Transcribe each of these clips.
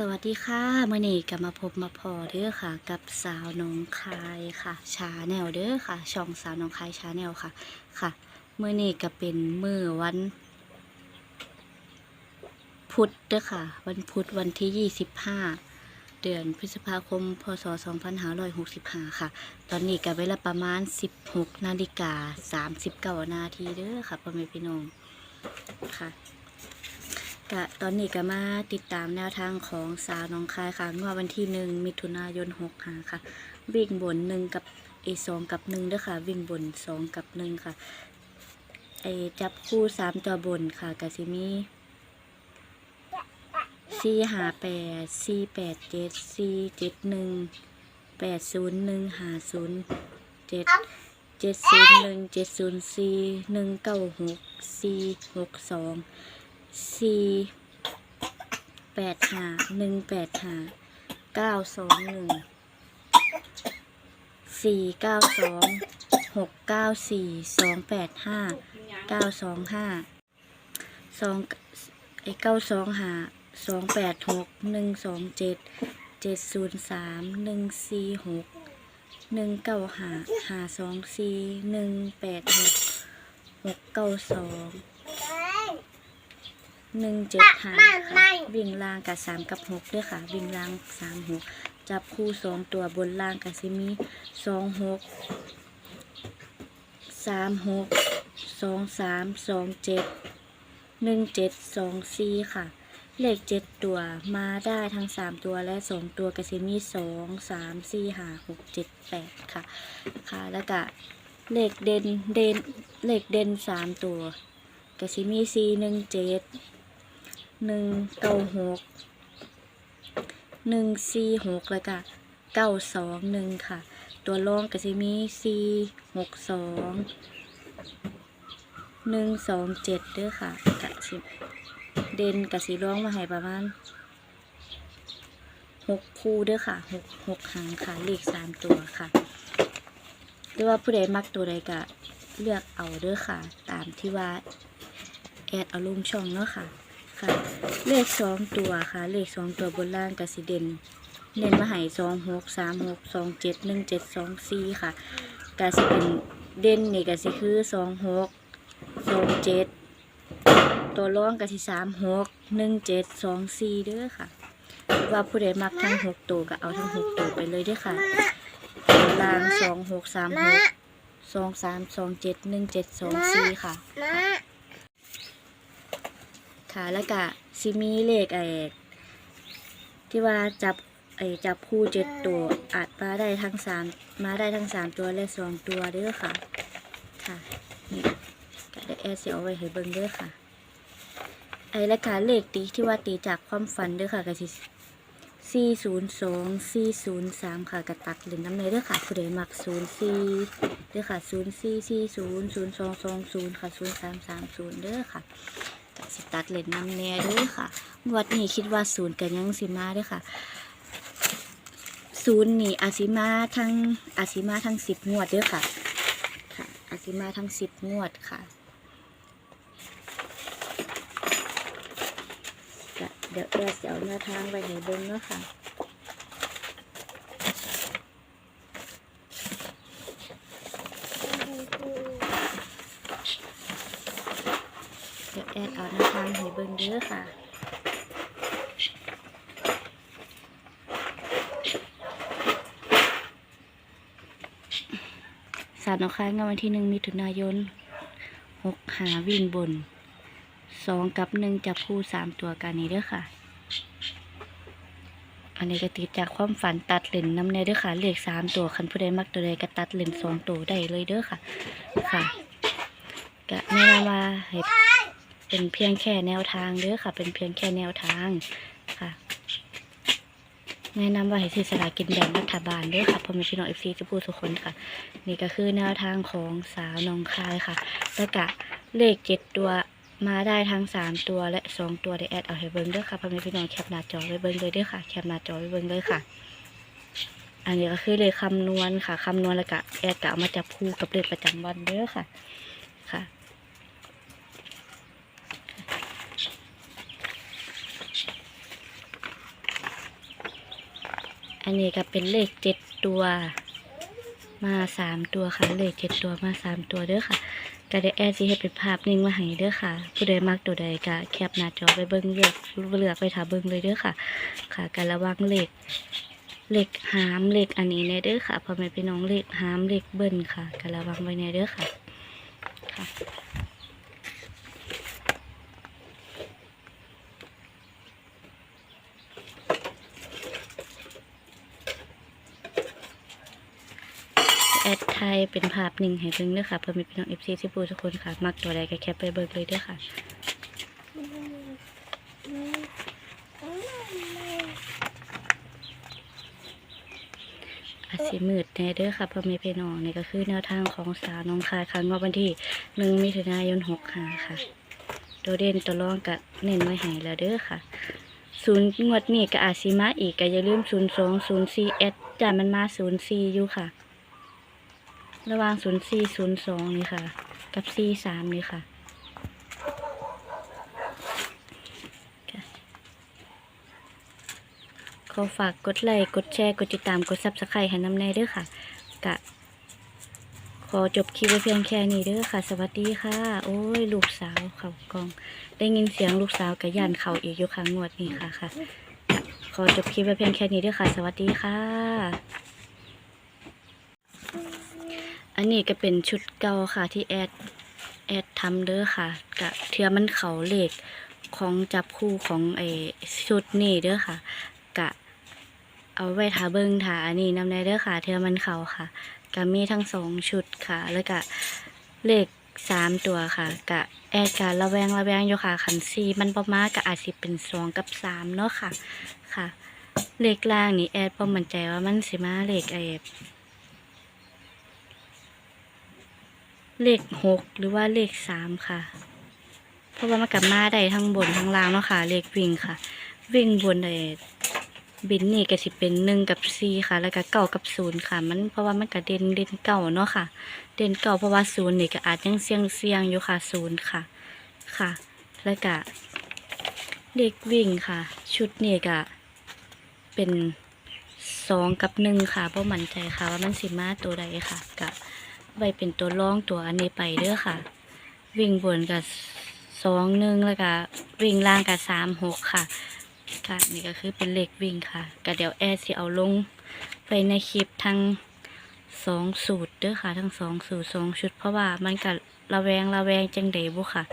สวัสดีค่ะมื่อนี้กลับมาพบมาพอเด้อค่ะ กับสาวน้องคายค่ะชาแนลเด้อค่ะ ช่องสาวน้องคายชาแนลค่ะ ค่ะมื่อนี้ก็เป็นมือวัน พุธเด้อค่ะ วันพุธวันที่25เดือนพฤษภาคม พศ2565ค่ะ ตอนนี้ก็เวลาประมาณ16นาฬิกา39นาทีเด้อค่ะพ่อแม่พี่น้องค่ะ กะตอนนี้ก็มาติดตามแนวทางของสาวน้องคายค่ะงวดวันที่หนึ่งมิถุนายนหกหาค่ะ วิ่งบนหนึ่งกับเอสองกับหนึ่งด้วยค่ะ วิ่งบนสองกับหนึ่งค่ะไอจับคู่สามตัวบนค่ะกะซิมีสี่หาแปดสี่แปดเจ็ดสี่เจ็ดหนึ่งแปดศูนย์หนึ่งหาศูนย์เจ็ดเจ็ดศูนย์หนึ่งเจ็ดศูนย์สี่หนึ่งเก้าหกสี่หกสอง สี่แปดห้าหนึ่งแปดห้าเก้าสองหนึ่งสี่เก้าสองหกเก้าสี่สองแปดห้าเก้าสองห้าสองไอเก้าสองห้าสองแปดหกหนึ่งสองเจ็ดเจ็ดศูนย์สามหนึ่งสี่หกหนึ่งเก้าห้าห้าสองสี่หนึ่งแปดหกหกเก้าสอง หนึ่งเจ็ดห้าค่ะวิ่งล่างกับสามกับหกด้วยค่ะ วิ่งล่างสามหกจับคู่สองตัวบนล่างกับซิมีสองหกสามหกสองสามสองเจ็ดหนึ่งเจ็ดสองสี่ค่ะ เลขเจ็ดตัวมาได้ทั้งสามตัวและสองตัวกับซิมีสองสามสี่ห้าหกเจ็ดแปดค่ะ ค่ะ แล้วก็เลขเด่นเด่นเลขเด่นสามตัวกับซิมีสี่หนึ่งเจ็ด หนึ่งเก้าหกหนึ่งสี่หกแล้วก็เก้าสองหนึ่งค่ะ ตัวรองก็จะมีสี่หกสองหนึ่งสองเจ็ดด้วยค่ะกะสิเด่นกะสีร้องมาให้ประมาณหกคู่ด้วยค่ะหกหกหางค่ะเลขสามตัวค่ะหรือว่าผู้ใดมักตัวใดก็เลือกเอาเด้อค่ะ ตามที่ว่าแอดเอาลงช่องเนาะค่ะ ค่ะ เลขสองตัวค่ะ เลขสองตัวบนล่างกับสีเด่นเน้นมาให้สองหกสามหกสองเจ็ดหนึ่งเจ็ดสองสี่ค่ะกสิเป็นเด่นนี่กสิคือสองหกสองเจ็ดตัวร่องกสิสามหกหนึ่งเจ็ดสองสี่เด้อค่ะ ว่าผู้ใดมักทั้งหกตัวก็เอาทั้งหกตัวไปเลยเด้อค่ะล่างสองหกสามหกสองสามสองเจ็ดหนึ่งเจ็ดสองสี่ค่ะ ค่ะ แล้วก็ซิมีเลขไอ้ที่ว่าจับไอ้จับคู่เจ็ดตัวอาจมาได้ทั้งสามมาได้ทั้งสามตัวและสองตัวเด้อค่ะ ค่ะนี่ก็ได้แอดเสียเอาไว้ให้เบิ่งเด้อค่ะ ไอ้และกาเลขตีที่ว่าตีจากความฝันเด้อค่ะก็สิสี่ศูนย์สองสี่ศูนย์สามค่ะกระตัดหรียญน้ำในเด้อค่ะผู้ใดมักศูนย์สี่เด้อค่ะศูนย์สี่สี่ศูนย์ศูนย์สองสองศูนย์ค่ะศูนย์สามสามศูนย์เด้อค่ะ สิตัดเล่นน้ำแน่เด้วยค่ะ วัดนี้คิดว่าศูนย์กันยังสิมาด้วยค่ะ ศูนย์นี่อาซิมาทั้งอาซิมาทั้งสิบงวดด้วยค่ะ ค่ะอาซิมาทั้งสิบงวดค่ะเดี๋ยวเร์จะเอาแนวทางไปให้เบิ้งเนาะค่ะ เดี๋ยว แอดเอาแนวทางให้เบิ้งเด้อค่ะสารนกค้างงานวันที่หนึ่งมิถุนายนหกหาวิ่งบนสองกับหนึ่งจับคู่สามตัวกันนี้เด้อค่ะ อันนี้ก็ติดจากความฝันตัดเลนน้ำเนเด้อค่ะเลขสามตัวคันผู้ใดมักตัวใดก็ตัดเลนสองตัวได้เลยเด้อค่ะ ค่ะก็แนะนำว่าให้ เป็นเพียงแค่แนวทางเด้อค่ะ เป็นเพียงแค่แนวทางค่ะแนะนำว่าให้ซื้อสลากินแบ่งรัฐบาลด้วยค่ะพ่อแม่พี่น้องเอฟซีจะพูดทุกคนค่ะ นี่ก็คือแนวทางของสาวน้องคายค่ะ แล้วก็เลขเจ็ดตัวมาได้ทั้งสามตัวและสองตัวได้แอดเอาให้เบิ้งด้วยค่ะพ่อแม่พี่น้องแคปหน้าจอไว้เบิ้งเลยเด้วยค่ะ แคปหน้าจอไว้เบิ้งเลยค่ะ อันนี้ก็คือเลขคำนวณค่ะคำนวณแล้วก็แอดก็เอามาจับคู่กับเลขประจำวันเด้อค่ะค่ะ อันนี้ก็เป็นเลขเจ็ดตัว มาสามตัวค่ะ เลขเจ็ดตัวมาสามตัวเด้อค่ะก็ได้แอดสิให้เป็นภาพนิ่งมาให้เด้อค่ะ ผู้ใดมักตัวใดก็แคปหน้าจอไปเบิ่งเลือกเลือกไปถาเบิ่งเลยเด้อค่ะ ค่ะก็รระวังเลขเลขหามเลขอันนี้แน่เด้อค่ะพ่อแม่พี่น้องเลขหามเลขเบิ้ลค่ะก็ระวังไว้แน่เด้อค่ะค่ะ แอดไทยเป็นภาพหนึ่งให้เบิ่งเด้อค่ะเพื่อมีพี่น้องเอฟซีที่ปูทุกคนค่ะ มักตัวใดก็แคปไปเบิ่งเลยเด้อค่ะอาจสิมืดแน่เด้อค่ะพ่อแม่พี่น้องนี่ก็คือแนวทางของสาวน้องคายครั้งว่าวันที่หนึ่งมิถุนายนหกหาค่ะ โดดเด่นตัวรองกับเน้นไว้ให้แล้วเด้อค่ะศูนย์งวดนี้ก็อาจสิมาอีกก็อย่าลืมศูนย์สองศูนย์สี่เอสจ้ามันมาศูนย์สี่อยู่ค่ะ ระหว่างศูนย์สี่ศูนย์สองนี่ค่ะ กับสี่สามนี่ค่ะขอฝากกดไลค์กดแชร์ กดติดตาม กดซับสไครต์ให้น้ำในเด้อค่ะ กะ ขอจบคลิปไว้เพียงแค่นี้เด้อค่ะ สวัสดีค่ะ โอ้ย ลูกสาวเขากอง ได้ยินเสียงลูกสาวกระยันเขาอีกอยู่ค่ะงวดนี้ค่ะค่ะกะขอจบคลิปไว้เพียงแค่นี้เด้อค่ะ สวัสดีค่ะ อั นี้ก็เป็นชุดเก่าค่ะที่แอดแอดทำเด้อค่ะกะเทือมันเขาเหลขของจับคู่ของไอชุดนี่เด้อค่ะ กะ เอาไว้ทาเบิงทาอันนี้นำในเด้อค่ะ เทือมันเขาค่ะก็มีทั้งสองชุดค่ะ แล้วก็เหลขสามตัวค่ะ กะแอดการระแวงระแวงอยู่ค่ะขันซีมันประมาณก็อาจสิเป็นสองกับสามเนาะค่ะค่ะ เลขล่างนี่แอดประมั่นใจว่ามันสิมาเลขไอ เลขหกหรือว่าเลขสามค่ะ เพราะว่ามันกลับมาได้ทั้งบนทั้งล่างเนาะค่ะ เลขวิ่งค่ะ วิ่งบนเลยบินนี่ก็สิเป็นหนึ่งกับสี่ค่ะ แล้วก็เก้ากับศูนย์ค่ะ มันเพราะว่ามันก็เด่นเด่นเก่าเนาะค่ะ เด่นเก่าเพราะว่าศูนย์นี่ก็อาจยังเสี่ยงเสี่ยงอยู่ค่ะศูนย์ค่ะ ค่ะ แล้วก็เลขวิ่งค่ะ ชุดนี่ก็เป็นสองกับหนึ่งค่ะเพราะมั่นใจค่ะ ว่ามันสิมาตัวใดค่ะกับ ไว้เป็นตัวร่องตัวอันนี้ไปเด้อค่ะ วิ่งบนกับสองหนึ่งแล้วก็วิ่งล่างกับสามหกค่ะค่ะนี่ก็คือเป็นเลขวิ่งค่ะก็เดี๋ยวแอดสิเอาลงไปในคลิปทั้งสองสูตรเด้อค่ะ ทั้งสองสูตรสองชุด เพราะว่ามันกับระแวงระแวงจังเดบุค่ะ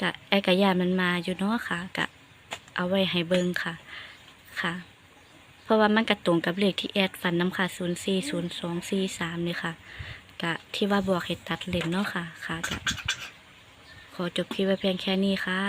กะแอดกะยานมันมาอยู่เนาะค่ะกะเอาไว้ให้เบิ่งค่ะค่ะ เพราะว่ามันกระตรงกับเลขที่แอดฟันน้ำค่ะศูนย์สี่ศูนย์สองสี่สามนี่ค่ะ กะที่ว่าบอกเห้ตัดเลนเนาะค่ะค่ะกะขอจบคลิปไว้เพียงแค่นี้ค่ะ